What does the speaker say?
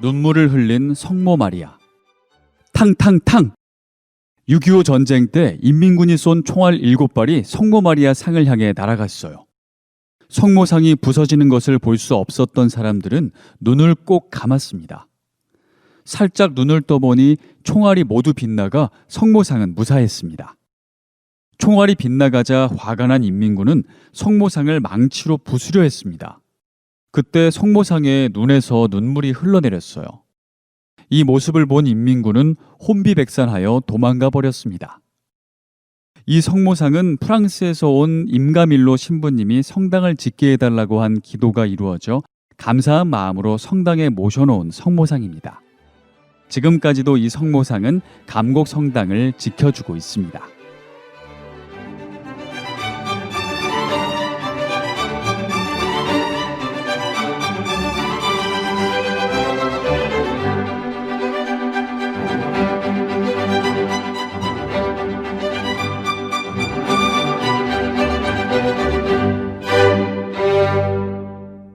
눈물을 흘린 성모 마리아. 탕탕탕! 6.25 전쟁 때 인민군이 쏜 총알 7발이 성모 마리아 상을 향해 날아갔어요. 성모상이 부서지는 것을 볼 수 없었던 사람들은 눈을 꼭 감았습니다. 살짝 눈을 떠보니 총알이 모두 빗나가 성모상은 무사했습니다. 총알이 빗나가자 화가 난 인민군은 성모상을 망치로 부수려 했습니다. 그때 성모상의 눈에서 눈물이 흘러내렸어요. 이 모습을 본 인민군은 혼비백산하여 도망가 버렸습니다. 이 성모상은 프랑스에서 온 임가밀로 신부님이 성당을 짓게 해달라고 한 기도가 이루어져 감사한 마음으로 성당에 모셔놓은 성모상입니다. 지금까지도 이 성모상은 감곡 성당을 지켜주고 있습니다.